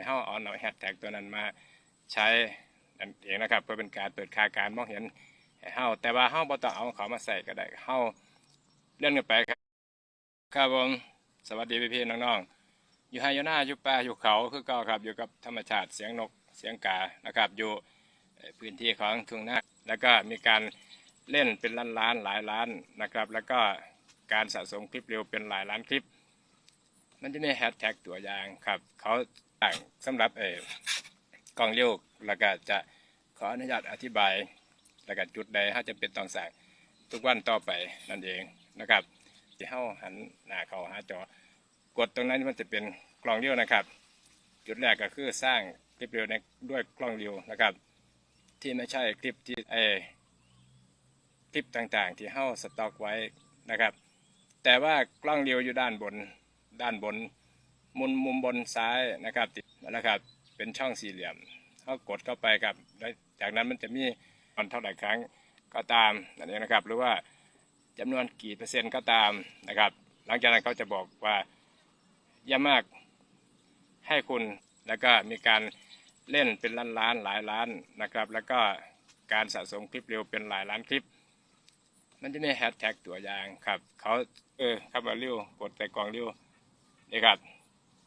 ให้เฮาเอาแฮชแท็กตัวนั้นมาใช้นั่นเองนะครับ เพื่อเป็นการเปิดคาการมองเห็นให้เฮาแต่ว่าเฮาบ่ต้องเอาเขามาใส่ก็ได้เฮาเล่นกันไปครับครับผมสวัสดีพี่ๆน้องๆอยู่ไฮยู่หน้าอยู่ป่าอยู่เขาคือเก่าครับอยู่กับธรรมชาติเสียงนกเสียงกานะครับอยู่พื้นที่ของทุ่งนาแล้วก็มีการเล่นเป็นล้านล้านหลายล้านนะครับ แล้วก็การสะสมคลิปเร็วเป็นหลายล้านคลิป มันจะมีแฮชแท็กตัวอย่างครับเขา ต่างสำหรับเออกล้องเลี้ยวแล้วก็จะขออนุญาตอธิบายแล้วก็จุดใดถ้าจะเป็นต้องสั่งทุกวันต่อไปนั่นเองนะครับที่เข้าหันหน้าเข้าหาจอกดตรงนั้นมันจะเป็นกล้องเลี้ยวนะครับ จุดแรกก็คือสร้างคลิปเร็วในด้วยกล้องเลี้ยวนะครับ ที่ไม่ใช่คลิปที่เออคลิปต่างๆ ที่เข้าสต็อกไว้นะครับ แต่ว่ากล้องเดียวอยู่ด้านบนด้านบน มุมมุมบนซ้ายนะครับติดนะครับ เป็นช่องสี่เหลี่ยมเขากดเข้าไปครับแล้วจากนั้นมันจะมีตอนเท่าไหร่ครั้งก็ตามนั่นเองนะครับ หรือว่าจำนวนกี่เปอร์เซ็นต์ก็ตามนะครับ หลังจากนั้นเขาจะบอกว่าอย่ามากให้คุณแล้วก็มีการเล่นเป็นล้านล้านหลายล้านนะครับ แล้วก็การสะสมคลิปเร็วเป็นหลายล้านคลิป มันจะมีแฮชแท็กตัวอย่างครับเขาเออครับว่าเลี้ยวกดแต่กล่องเลี้ยวนี่ครับ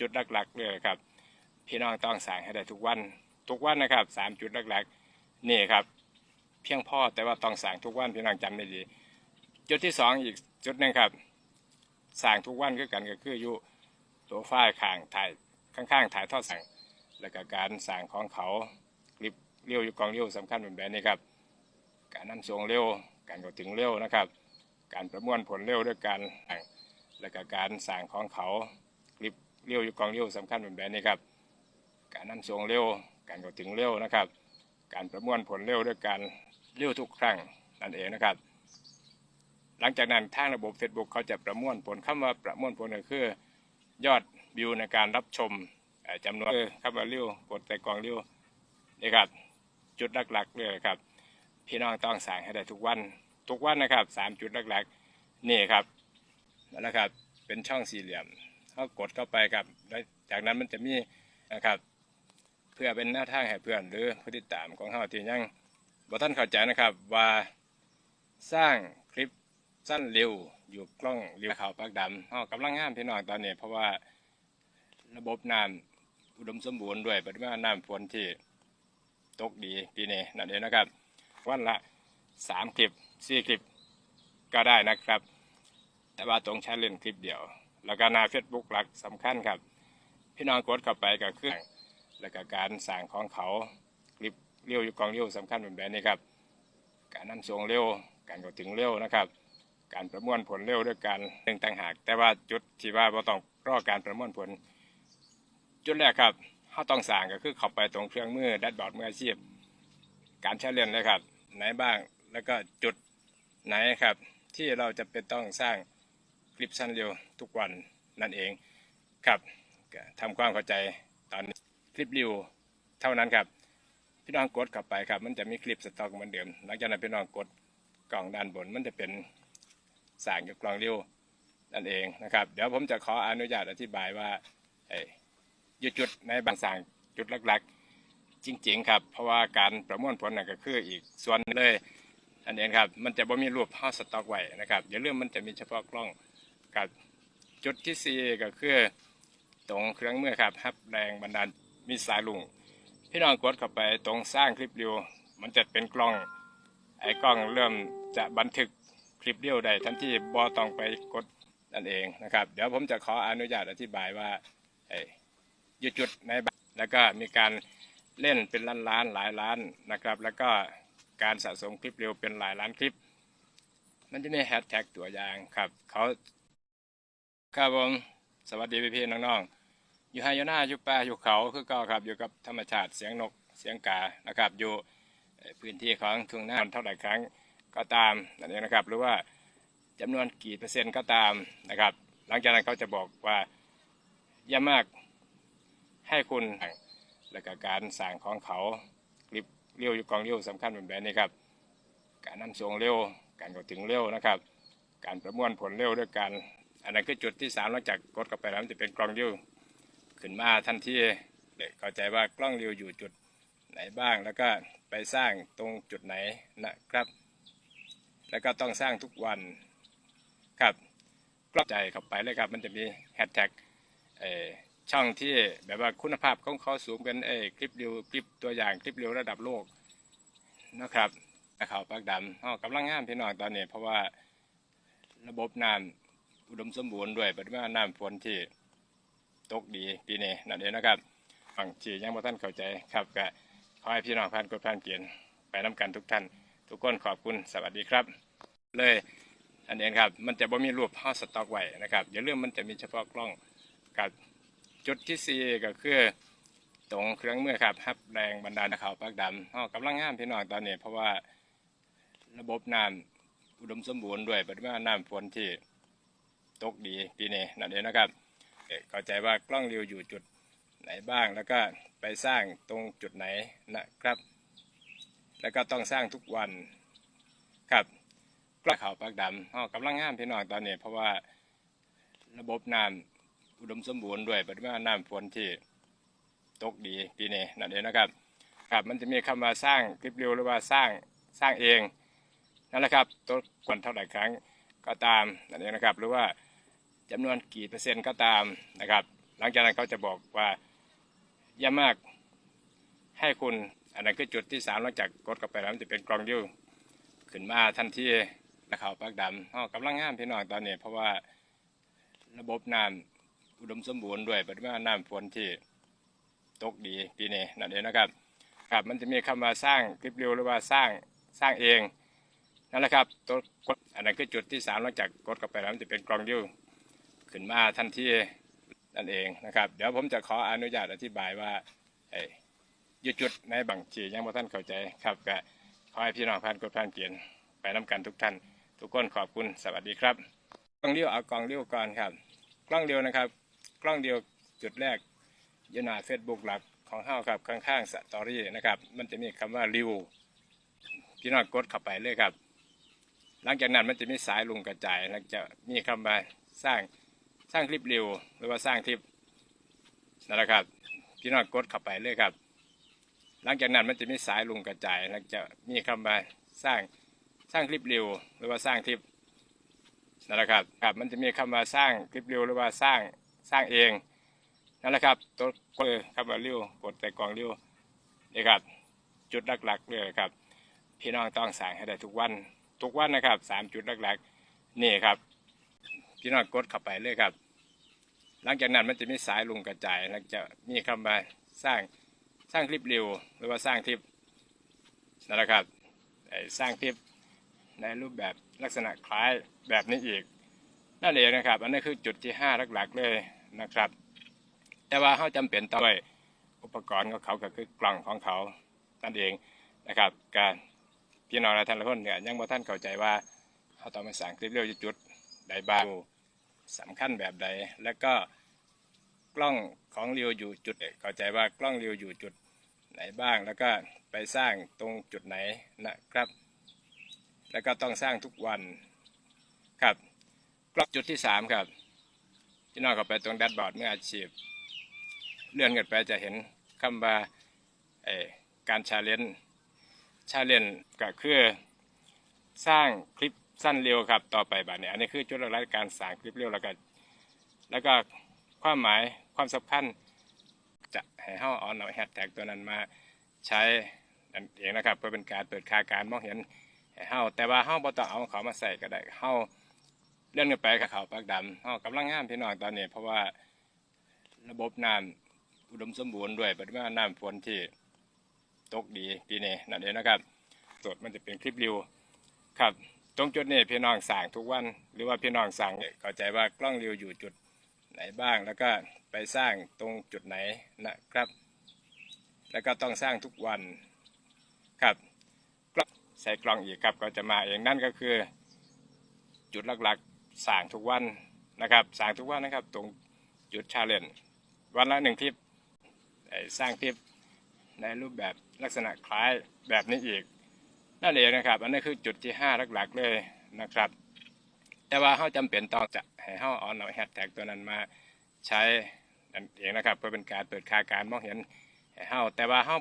จุดหลักๆเลยครับ พี่น้องต้องสั่งให้ได้ทุกวัน ทุกวันนะครับสามจุดหลักๆนี่ครับ เพียงพอแต่ว่าต้องสั่งทุกวันพี่น้องจำได้ดี จุดที่สองอีกจุดหนึ่งครับสั่งทุกวันคือกันก็คืออยู่ตัวฝ้ายข้างถ่ายข้างๆถ่ายทอดสั่งแล้วก็การสั่งของเขาคลิปเลี้ยวอยู่กองเลี้ยวสำคัญเป็นแบบนี้ครับ การนำส่งเร็วการเข้าถึงเร็วนะครับ การประมวลผลเร็วด้วยการและก็การสั่งของเขา เร็วอยู่กองเร็วสำคัญเป็นแบบนี้ครับ การนำส่งเร็ว การเข้าถึงเร็วนะครับ การประมวลผลเร็วด้วยการเร็วทุกครั้งนั่นเองนะครับ หลังจากนั้นทางระบบ Facebook เขาจะประมวลผลคำว่าประมวลผลก็คือ ยอดวิวในการรับชมเอ่อจำนวนเออคำว่าเร็วกดแต่กองเร็วนี่ครับจุดหลักๆเลยครับ พี่น้องต้องสั่งให้ได้ทุกวันทุกวันนะครับสามจุดหลักๆนี่ครับนั่นแหละครับเป็นช่องสี่เหลี่ยม เขากดเข้าไปครับแล้วจากนั้นมันจะมีนะครับ เพื่อเป็นหน้าทางให้เพื่อนหรือผู้ติดตามของเขาที่ยังบ่ท่านเข้าใจนะครับว่าสร้างคลิปสั้นเร็วอยู่กล้องเรียวขาวปากดำเขากำลังงามพี่น้องตอนนี้ เพราะว่าระบบน้ำอุดมสมบูรณ์ด้วยปริมาณน้ำฝนที่ตกดีปีนี้นั่นเองนะครับ วันละสามคลิปสี่คลิปก็ได้นะครับ แต่ว่าตรงใช้เล่นคลิปเดียว แล้วก็หน้าเฟซบุ๊กหลักสำคัญครับ พี่น้องกดเข้าไปก็คือแล้วก็การสั่งของเขาคลิปเลี้ยวอยู่กองเลี้ยวสำคัญเป็นแบบนี้ครับ การนำส่งเร็วการเข้าถึงเร็วนะครับ การประมวลผลเร็วด้วยการหนึ่งต่างหาก แต่ว่าจุดที่ว่าเราต้องรอการประมวลผล จุดแรกครับเขาต้องสั่งก็คือเข้าไปตรงเครื่องมือแดบอร์ดมืออาชีพ การใช้เรียนเลยครับ ไหนบ้างแล้วก็จุดไหนครับ ที่เราจะเป็นต้องสร้าง ลิปสั้นเร็วทุกวันนั่นเองครับทำความเข้าใจตอนคลิปเร็วเท่านั้นครับ พี่น้องกดเข้าไปครับ มันจะมีคลิปสต็อกเหมือนเดิม หลังจากนั้นพี่น้องกดกล่องด้านบน มันจะเป็นสางกับกล่องเร็วนั่นเองนะครับ เดี๋ยวผมจะขออนุญาตอธิบายว่าเอ้ยอยู่จุดในบางสร้างจุดหลักๆ จริง ๆ ครับ เพราะว่าการประมวลผลนั่นก็คืออีกส่วนเลยอันนี้ครับ มันจะบ่มีรูปห่อสต็อกไว้นะครับอย่าลืมมันจะมีเฉพาะกล้อง กับจุดที่สี่ก็คือตรงเครื่องมือครับฮับแรงบันดาลมีสายลุงพี่น้องกดเข้าไปตรงสร้างคลิปวิวมันจะเป็นกล้อง ไอ้กล้องเริ่มจะบันทึกคลิปเดียวได้ทันทีบ่ต้องไปกดนั่นเองนะครับ เดี๋ยวผมจะขออนุญาตอธิบายว่าเอ้ยอยู่จุดในบ้านแล้วก็มีการเล่นเป็นล้านล้านๆหลายล้านนะครับ แล้วก็การสะสมคลิปเร็วเป็นหลายล้านคลิป มันจะมีแฮชแท็กตัวอย่างครับเขา ครับผมสวัสดีพี่พี่ๆน้องๆอยู่ไฮยู่หน้าอยู่ป่าอยู่เขาคือเก่าครับอยู่กับธรรมชาติเสียงนกเสียงกานะครับอยู่พื้นที่ของทุ่งนาเท่าไหร่ครั้งก็ตามนั่นเองนะครับ หรือว่าจำนวนกี่เปอร์เซ็นต์ก็ตามนะครับ หลังจากนั้นเขาจะบอกว่าย่ามากให้คุณแล้วก็การสั่งของเขาคลิปเร็วอยู่กองเร็วสำคัญแบบนี้ครับการนำส่งเร็วการเข้าถึงเร็วนะครับ การประมวลผลเร็วด้วยการ อันนั้นคือจุดที่สามหลังจากกดเข้าไปแล้วมันจะเป็นกล่องเร็วขึ้นมาทันทีเด็กเข้าใจว่ากล้องเรียวอยู่จุดไหนบ้าง แล้วก็ไปสร้างตรงจุดไหนนะครับ แล้วก็ต้องสร้างทุกวันครับกล้องใจเข้าไปเลยครับ มันจะมีแฮชแท็กเอ่อช่องที่แบบว่าคุณภาพของเขาสูงเป็นเอคลิปเรียวคลิปตัวอย่างคลิปเรียวระดับโลกนะครับนะครับปากดำกำลังงามพี่น้องตอนนี้ เพราะว่าระบบน้ำ อุดมสมบูรณ์ด้วยปริมาณน้ำฝนที่ตกดีปีนี้นั่นเองนะครับฝั่งที่ยังบ่ท่านเข้าใจครับก็ขอให้พี่น้องผ่านกดผ่านเกณฑ์ไปน้กันทุกท่าน ทุกคนขอบคุณสวัสดีครับ เลยอันนี้ครับ มันจะบ่มีรูปเฮาสต็อกไว้นะครับอย่าลืมมันจะมีเฉพาะกล้องกับจุดที่สี่ก็คือตรงเครื่องมือครับฮับแรงบันดาลข่าวปากดำอ๋อกำลังงามพี่น้องตอนนี้ เพราะว่าระบบน้ำอุดมสมบูรณ์ด้วยปริมาณน้ำฝนที่ ตกดีปีนี้นั่นเองนะครับเอ่อเข้าใจว่ากล้องเรียวอยู่จุดไหนบ้าง แล้วก็ไปสร้างตรงจุดไหนนะครับ แล้วก็ต้องสร้างทุกวันครับกล้องข่าวปากดำอ๋อกำลังงามพี่น้องตอนนี้ เพราะว่าระบบน้ำอุดมสมบูรณ์ด้วยปริมาณน้ำฝนที่ตกดีปีนี้นั่นเองนะครับ ครับมันจะมีคำว่าสร้างคลิปเร็วหรือว่าสร้างสร้างเองนั่นแหละครับตัวกวนเท่าไหร่ครั้งก็ตามนั่นเองนะครับ หรือว่า จำนวนกี่เปอร์เซ็นต์ก็ตามนะครับ หลังจากนั้นเขาจะบอกว่าอย่ามากให้คุณอันนั้นคือจุดที่สามหลังจากกดเข้าไปแล้วมันจะเป็นกล่องยิ้วขึ้นมาทันทีนะครับปากดำอ๋อกำลังงามพี่น้องตอนนี้ เพราะว่าระบบน้ำอุดมสมบูรณ์ด้วยปริมาณน้ำฝนที่ตกดีปีนี้นั่นเองนะครับครับมันจะมีคำว่าสร้างคลิปเร็วหรือว่าสร้างสร้างเองนั่นแหละครับตัวกดอันนั้นคือจุดที่สามหลังจากกดเข้าไปแล้วมันจะเป็นกล่องยิ้ว ขึ้นมาทันทีนั่นเองนะครับ เดี๋ยวผมจะขออนุญาตอธิบายว่าอ้ยอยู่จุดในบางทียังบ่ท่านเข้าใจครับก็ขอให้พี่น้องผ่านกดผ่านเกียนไปน้กันทุกท่าน ทุกคนขอบคุณสวัสดีครับกล้องเลี้ยวเอากล้องเลี้ยวก่อนครับ กล้องเลี้ยวนะครับ กล้องเดียวจุดแรกยูนาเฟซบุ๊กหลักของเฮาครับข้างๆสตอรี่นะครับ มันจะมีคำว่าริวพี่น้องกดเข้าไปเลยครับ หลังจากนั้นมันจะมีสายลุงกระจายแล้วจะมีคำว่าสร้าง สร้างคลิปเร็วหรือว่าสร้างคลิปนั่นแหละครับ พี่น้องกดเข้าไปเลยครับ หลังจากนั้นมันจะมีสายลุงกระจายแล้วจะมีคำว่าสร้างสร้างคลิปเร็วหรือว่าสร้างคลิปนั่นแหละครับครับ มันจะมีคำว่าสร้างคลิปเร็วหรือว่าสร้างสร้างเองนั่นแหละครับตัวกดเลยครับว่าเริ้วกดแต่กล่องเริ้วนี่ครับ จุดหลักๆเลยครับ พี่น้องต้องสั่งให้ได้ทุกวัน ทุกวันนะครับสามจุดหลักๆนี่ครับ พี่น้องกดเข้าไปเลยครับ หลังจากนั้นมันจะมีสายลุงกระจายแล้วจะมีคำว่าสร้างสร้างคลิปเร็วหรือว่าสร้างคลิปนั่นแหละครับสร้างคลิปในรูปแบบลักษณะคล้ายแบบนี้อีกนั่นเองนะครับ อันนี้คือจุดที่ห้าหลักๆเลยนะครับ แต่ว่าเขาจำเป็นต้องด้วอุปกรณ์ของเขาก็คือกล่องของเขานั่นเองนะครับ การพี่น้องและท่านละคนเนี่ยยังบ่ท่านเข้าใจว่าเขาต้องมาสั่งคลิปเร็วจุด ใดบ้างสำคัญแบบใด แล้วก็กล้องของเรียวอยู่จุดไหนเข้าใจว่ากล้องเรียวอยู่จุดไหนบ้าง แล้วก็ไปสร้างตรงจุดไหนนะครับ แล้วก็ต้องสร้างทุกวันครับ กล้องจุดที่สามครับพี่น้องเข้าไปตรงแดชบอร์ดเมื่ออาชีพ เลื่อนกันไปจะเห็นคำว่าเอ่อการชาเลนชาเลนก็คือสร้างคลิป สั้นเร็วครับ ต่อไปบัดนี้อันนี้คือจุดหลักการสร้างคลิปเร็วแล้วก็แล้วก็ความหมายความสำคัญจะให้เฮาเอาเอาแฮชแท็กตัวนั้นมาใช้นั่นเองนะครับ เพื่อเป็นการเปิดค่าการมองเห็นให้เฮาแต่ว่าเฮาบ่ต้องเอาเขามาใส่ก็ได้เฮาเลื่อนกันไปกับเขาปากดำอ๋อกำลังงามพี่น้องตอนนี้ เพราะว่าระบบน้ำอุดมสมบูรณ์ด้วยปริมาณน้ำฝนที่ตกดีปีนี้นั่นเองนะครับสดมันจะเป็นคลิปริวครับ ตรงจุดนี้พี่น้องสั่งทุกวัน หรือว่าพี่น้องสั่งเนี่ยเข้าใจว่ากล้องเริวอยู่จุดไหนบ้าง แล้วก็ไปสร้างตรงจุดไหนนะครับ แล้วก็ต้องสร้างทุกวันครับกล้องใส่กล้องอีกครับก็จะมาเองนั่นก็คือ จุดหลักๆสั่งทุกวันนะครับสั่งทุกวันนะครับ ตรงจุดชาเลนวันละหนึ่งคลิปสร้างคลิปในรูปแบบลักษณะคล้ายแบบนี้อีก นั่นเองนะครับ อันนี้คือจุดที่ห้าหลักๆเลยนะครับ แต่ว่าเขาจำเป็นต้องจะให้เขาเอาเอยแฮชแท็กตัวนั้นมาใช้นั่นเองนะครับ เพื่อเป็นการเปิดค่าการมองเห็นให้เขาแต่ว่าเขา